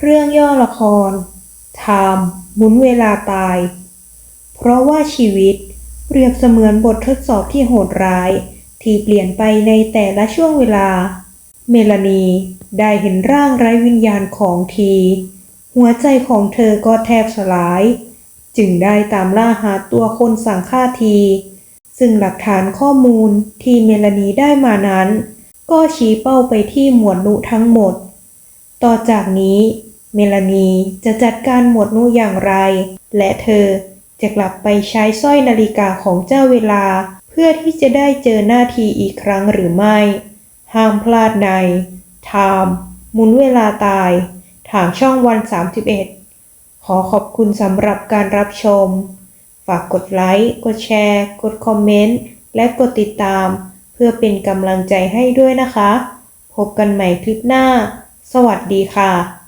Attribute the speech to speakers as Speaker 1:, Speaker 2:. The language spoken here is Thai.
Speaker 1: เรื่องย่อละครไทม์หมุนเวลาตาย เพราะว่าชีวิตเปรียบเสมือนบททดสอบที่โหดร้าย ที่เปลี่ยนไปในแต่ละช่วงเวลา เมลานีได้เห็นร่างไร้วิญญาณของที หัวใจของเธอก็แทบสลาย จึงได้ตามล่าหาตัวคนสั่งฆ่าที ซึ่งหลักฐานข้อมูลที่เมลานีได้มานั้น ก็ชี้เป้าไปที่หมวดนุทั้งหมด ต่อจากนี้ เมลานีจะจัดการหมวดนุอย่างไร และเธอจะกลับไปใช้สร้อยนาฬิกาของเจ้าเวลา เพื่อที่จะได้เจอหน้าทีอีกครั้งหรือไม่ ห้ามพลาดในไทม์หมุนเวลาตาย ทางช่องวัน 31 ขอขอบคุณสำหรับการรับชม ฝากกดไลค์ กดแชร์ กดคอมเมนต์ และกดติดตาม เพื่อเป็นกำลังใจให้ด้วยนะคะ พบกันใหม่คลิปหน้า สวัสดีค่ะ